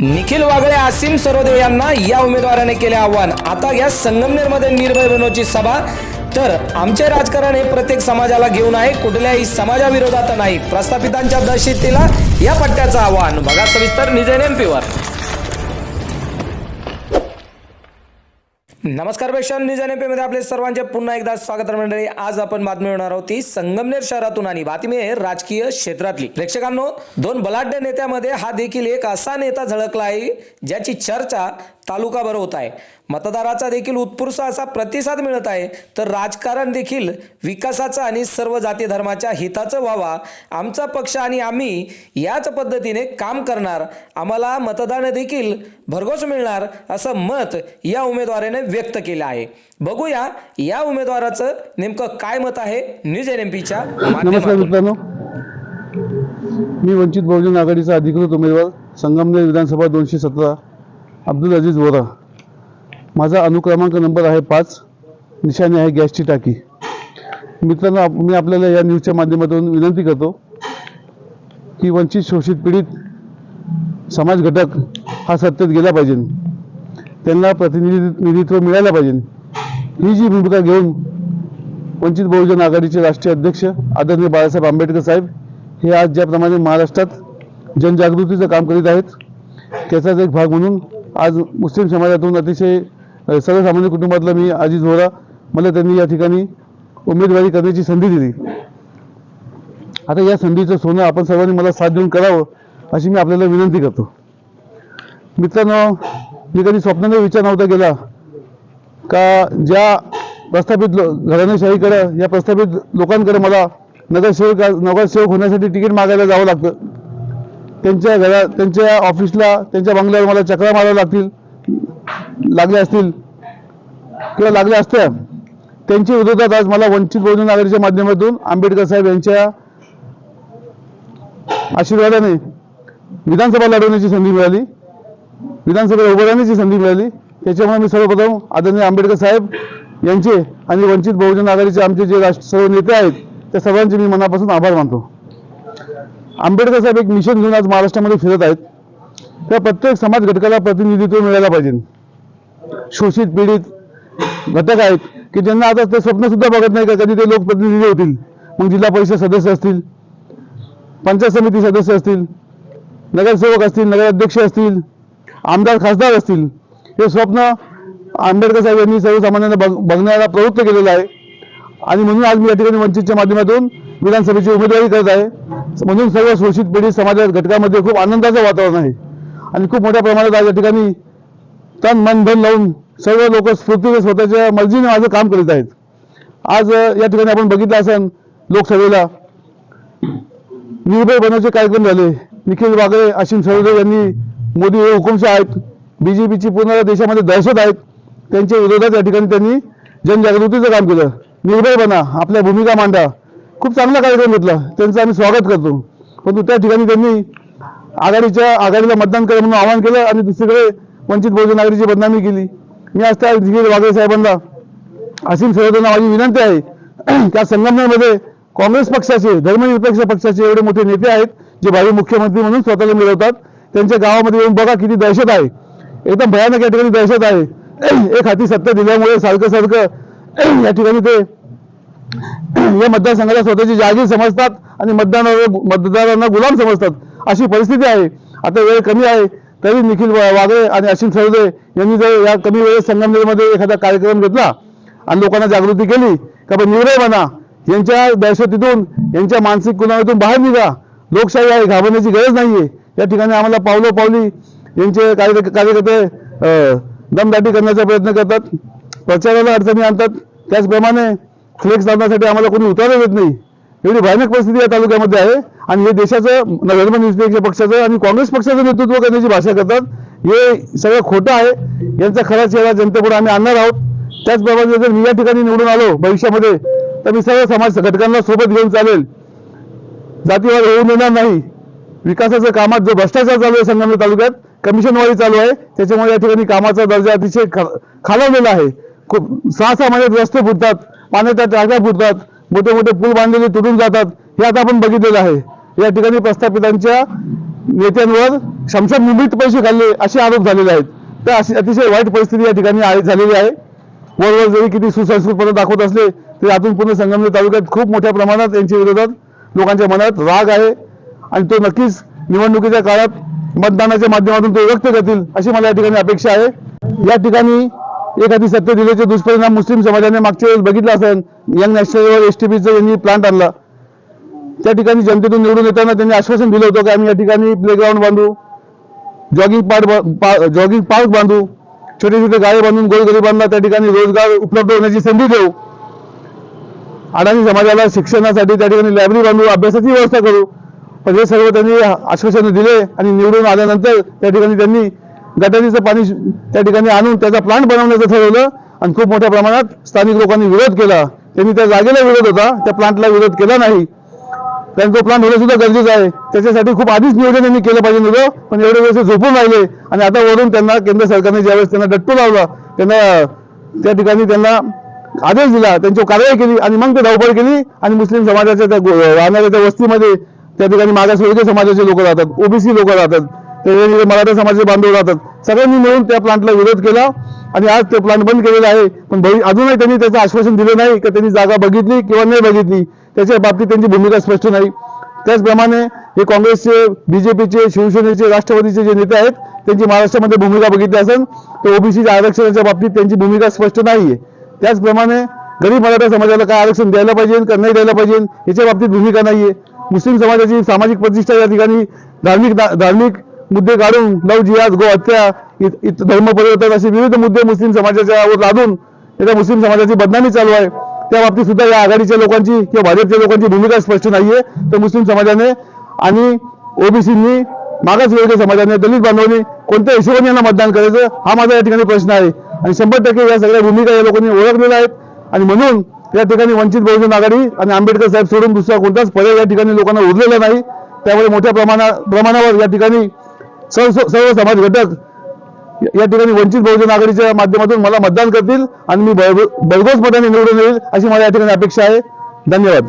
निखिल वागळे आसिम सरोदे यांना या उमेदवाराने केले आव्हान. आता या संगमनेरमध्ये निर्भय बनवची सभा. तर आमचे राजकारण हे प्रत्येक समाजाला घेऊन आहे कुठल्याही समाजाविरोधात नाही. प्रस्थापितांच्या दहशतीला या पट्ट्याचं आव्हान. बघा सविस्तर निजे एमपीवर नमस्कार प्रेक्षक न्यूज एनमध्ये आपले सर्वांचे पुन्हा एकदा स्वागत मंडळी. आज आपण बातमी होणार आहोत ती संगमनेर शहरातून आणि बातमी आहे राजकीय क्षेत्रातली. प्रेक्षकांनो दोन बलाढ्य नेत्यामध्ये हा देखील एक असा नेता झळकला आहे ज्याची चर्चा तालुकाभर होत आहे. मतदाराचा देखील उत्स्फूर्त असा प्रतिसाद मिळत आहे. तर राजकारण देखील विकासाचं आणि सर्व जाती धर्माच्या हिताचं व्हावा आमचा पक्ष आणि आम्ही याच पद्धतीने काम करणार. आम्हाला मतदान देखील भरघोस मिळणार असं मत या उमेदवाराने व्यक्त केलं आहे. बघूया या उमेदवाराचं नेमकं काय मत आहे न्यूज एन एम पीच्या मी वंचित बहुजन आघाडीचा अधिकृत उमेदवार संगमनेर विधानसभा दोनशे सतरा. अब्दुल अजीज वोरा. माझा अनुक्रमांक नंबर आहे पाच. निशाणी आहे गॅसची टाकी. मित्रांनो मी आपल्याला या न्यूजच्या माध्यमातून विनंती करतो की वंचित शोषित पीडित समाज घटक हा सत्तेत गेला पाहिजे. त्यांना प्रतिनिधित्व मिळायला पाहिजे. ही जी भूमिका घेऊन वंचित बहुजन आघाडीचे राष्ट्रीय अध्यक्ष आदरणीय बाळासाहेब आंबेडकर साहेब हे आज ज्याप्रमाणे महाराष्ट्रात जनजागृतीचं काम करीत आहेत त्याचाच एक भाग म्हणून आज मुस्लिम समाजातून अतिशय सर्वसामान्य कुटुंबातला मी आजी झोरा मला त्यांनी या ठिकाणी उमेदवारी करण्याची संधी दिली. आता या संधीचं सोनं आपण सर्वांनी मला साथ देऊन करावं अशी मी आपल्याला विनंती करतो. मित्रांनो मी कधी स्वप्नाने विचार नव्हता केला का ज्या प्रस्थापित लो या प्रस्थापित लोकांकडे मला नगरसेवक नगरसेवक होण्यासाठी तिकीट मागायला जावं लागतं. त्यांच्या घरा त्यांच्या ऑफिसला त्यांच्या बंगल्यावर मला चक्रा माराव्या लागतील. लागल्या असतील. किंवा लागल्या असत्या. त्यांच्या विरोधात आज मला वंचित बहुजन आघाडीच्या माध्यमातून आंबेडकर साहेब यांच्या आशीर्वादाने विधानसभा लढवण्याची संधी मिळाली. विधानसभेला उभं राहण्याची संधी मिळाली. त्याच्यामुळे मी सर्वप्रथम आदरणीय आंबेडकर साहेब यांचे आणि वंचित बहुजन आघाडीचे आमचे जे राष्ट्र सर्व नेते आहेत त्या सर्वांचे मी मनापासून आभार मानतो. आंबेडकर साहेब एक मिशन घेऊन आज महाराष्ट्रामध्ये फिरत आहेत. त्या प्रत्येक समाज घटकाला प्रतिनिधित्व मिळायला पाहिजे. शोषित पीडित घटक आहेत की ज्यांना आता ते स्वप्न सुद्धा बघत नाही का कधी ते लोकप्रतिनिधी होतील. मग जिल्हा परिषद सदस्य असतील पंचायत समिती सदस्य असतील नगरसेवक असतील नगराध्यक्ष असतील आमदार खासदार असतील. हे स्वप्न आंबेडकर साहेब यांनी सर्वसामान्यांना बघ बघण्याला प्रवृत्त केलेलं आहे. आणि म्हणून आज मी या ठिकाणी वंचितच्या माध्यमातून विधानसभेची उमेदवारी करत आहे. म्हणून सर्व शोषित पिढी समाजात घटकामध्ये खूप आनंदाचं वातावरण आहे. आणि खूप मोठ्या प्रमाणात आज या ठिकाणी तन मन धन लावून सर्व लोक स्फूर्तीने स्वतःच्या मर्जीने माझं काम करीत आहेत. आज या ठिकाणी आपण बघितलं असेल लोकसभेला. निर्भय बनवचे कार्यक्रम झाले. निखिल वागळे अश्विन सरोदे यांनी मोदी हे हुकुमशाह आहेत. बीजेपीची पूर्ण देशामध्ये दहशत आहेत. त्यांच्या विरोधात या ठिकाणी त्यांनी जनजागृतीचं काम केलं. निर्भय बना आपल्या भूमिका मांडा. खूप चांगला कार्यक्रम घेतला. त्यांचं आम्ही स्वागत करतो. परंतु त्या ठिकाणी त्यांनी आघाडीच्या आघाडीला मतदान करा म्हणून आवाहन केलं आणि दुसरीकडे वंचित बहुजन आघाडीची बदनामी केली. मी आज त्या निखिल वागळे साहेबांना असीम सरोदांना माझी विनंती आहे. त्या संगमनेरमध्ये काँग्रेस पक्षाचे धर्मनिरपेक्ष पक्षाचे एवढे मोठे नेते आहेत जे भावी मुख्यमंत्री म्हणून स्वतःला मिळवतात. त्यांच्या गावामध्ये येऊन बघा किती दहशत आहे. एकदम भयानक या ठिकाणी दहशत आहे. एक हाती सत्ता दिल्यामुळे सारखं सारखं या ठिकाणी ते या मतदारसंघाला स्वतःची जागी समजतात आणि मतदानावर मतदारांना गुलाम समजतात. अशी परिस्थिती आहे. आता वेळ कमी आहे. तरी निखिल वा- वागळे आणि अश्विन सरदे यांनी जर या कमी वेळेत संगमनेरमध्ये एखादा कार्यक्रम घेतला आणि लोकांना जागृती केली का पण निर्णय म्हणा. यांच्या दहशतीतून यांच्या मानसिक कुणातून बाहेर निघा. लोकशाही आहे घाबरण्याची गरज नाहीये. या ठिकाणी आम्हाला पावलो पावली. यांचे कार्य कार्यकर्ते अं, दमदाटी करण्याचा प्रयत्न करतात. प्रचाराला अडचणी आणतात. त्याचप्रमाणे फ्लेक्स लावण्यासाठी आम्हाला कोणी उतारा देत नाही. एवढी भयानक परिस्थिती या तालुक्यामध्ये आहे. आणि हे देशाचं धर्मनिरपेक्ष पक्षाचं आणि काँग्रेस पक्षाचं नेतृत्व करण्याची भाषा करतात. हे सगळं खोटं आहे. यांचा खरा चेहरा जनतेपुढे आम्ही आणणार आहोत. त्याचप्रमाणे जर मी या ठिकाणी निवडून आलो भविष्यामध्ये तर मी सर्व समाज घटकांना सोबत घेऊन चालेल. जातीवाद होऊ देणार नाही. विकासाच्या कामात जो भ्रष्टाचार चालू आहे संगमनेर तालुक्यात कमिशनवारी चालू आहे. त्याच्यामुळे या ठिकाणी कामाचा दर्जा अतिशय खा- खालावलेला आहे. खूप सहा सहा महिन्यात रस्ते फुटतात. पाण्याच्या टाक्या फुटतात मोठे मोठे पूल बांधलेले तुटून जातात हे आता आपण बघितलेलं आहे. या ठिकाणी प्रस्थापितांच्या नेत्यांवर शमशान मुंबईत पैसे खाल्ले असे आरोप झालेले आहेत. तर अशी अतिशय वाईट परिस्थिती या ठिकाणी झालेली आहे. वरवर जरी किती सुसंस्कृतपणे दाखवत असले तरी अजून पूर्ण संगमनेर तालुक्यात खूप मोठ्या प्रमाणात यांच्या विरोधात लोकांच्या मनात राग आहे. आणि तो नक्कीच निवडणुकीच्या काळात मतदानाच्या माध्यमातून तो व्यक्त करतील अशी मला या ठिकाणी अपेक्षा आहे. या ठिकाणी एखादी सत्य दिल्याचे दुष्परिणाम मुस्लिम समाजाने मागच्या वेळेस बघितला असेल. यंग नॅशनल एस टी पीचं यांनी प्लांट आणला. त्या ठिकाणी जनतेतून निवडून येताना त्यांनी आश्वासन दिलं होतं की आम्ही या ठिकाणी प्लेग्राऊंड बांधू जॉगिंग पार्क जॉगिंग पार्क बांधू छोटे छोटे गाळे बांधून गोरगरिबांना त्या ठिकाणी रोजगार उपलब्ध होण्याची संधी देऊ. अडाणी समाजाला शिक्षणासाठी त्या ठिकाणी लायब्ररी बांधू अभ्यासाची व्यवस्था करू. पण हे सर्व त्यांनी आश्वासनं दिले आणि निवडून आल्यानंतर त्या ठिकाणी त्यांनी गटारीचं पाणी त्या ठिकाणी आणून त्याचा प्लांट बनवण्याचं ठरवलं आणि खूप मोठ्या प्रमाणात स्थानिक लोकांनी विरोध केला. त्यांनी त्या जागेला विरोध होता त्या प्लांटला विरोध केला नाही. कारण तो प्लांट होणं सुद्धा गरजेचं आहे. त्याच्यासाठी खूप आधीच नियोजन त्यांनी केलं पाहिजे नव्हतं पण एवढे वेळेस झोपून राहिले आणि आता वरून त्यांना केंद्र सरकारने ज्यावेळेस त्यांना डट्टू लावला त्यांना त्या ठिकाणी त्यांना आदेश दिला त्यांच्यावर कारवाई केली आणि मग ते धावपळ केली आणि मुस्लिम समाजाच्या त्या राहणाऱ्या त्या वस्तीमध्ये त्या ठिकाणी मागासवर्गीय समाजाचे लोक राहतात ओबीसी लोक राहतात. वेगवेगळे मराठा समाजाचे बांधव राहतात. सगळ्यांनी मिळून त्या प्लांटला विरोध केला आणि आज ते प्लांट बंद केलेला आहे. पण भवि- अजूनही त्यांनी त्याचं आश्वासन दिलं नाही की त्यांनी जागा बघितली किंवा नाही बघितली. त्याच्या बाबतीत त्यांची भूमिका स्पष्ट नाही. त्याचप्रमाणे हे काँग्रेसचे बीजेपीचे शिवसेनेचे राष्ट्रवादीचे जे नेते आहेत त्यांची महाराष्ट्रामध्ये भूमिका बघितली असेल तर ओबीसीच्या आरक्षणाच्या बाबतीत त्यांची भूमिका स्पष्ट नाहीये. त्याचप्रमाणे गरीब मराठा समाजाला काय आरक्षण द्यायला पाहिजे का नाही द्यायला पाहिजे याच्या बाबतीत भूमिका नाहीये. मुस्लिम समाजाची सामाजिक प्रतिष्ठा या ठिकाणी धार्मिक धार्मिक मुद्दे काढून लव जिहाज गो हत्या धर्म परिवर्तन असे विविध मुद्दे मुस्लिम समाजाच्या वर लादून या मुस्लिम समाजाची बदनामी चालू आहे. त्या बाबतीत सुद्धा या आघाडीच्या लोकांची किंवा भाजपच्या लोकांची भूमिका स्पष्ट नाहीये. तर मुस्लिम समाजाने आणि ओबीसींनी मागासवर्गीय समाजाने दलित बांधवांनी कोणत्या हिशोबाने यांना मतदान करायचं हा माझा या ठिकाणी प्रश्न आहे. आणि शंभर टक्के या सगळ्या भूमिका या लोकांनी ओळखलेल्या आहेत. आणि म्हणून या ठिकाणी वंचित बहुजन आघाडी आणि आंबेडकर साहेब सोडून दुसरा कोणताच पर्याय या ठिकाणी लोकांना उरलेला नाही. त्यामुळे मोठ्या प्रमाणा प्रमाणावर या ठिकाणी सर्व सर्व समाज घटक या ठिकाणी वंचित बहुजन आघाडीच्या माध्यमातून मला मतदान करतील आणि मी भरघोस मताने निवडून येईल अशी मला या ठिकाणी अपेक्षा आहे. धन्यवाद.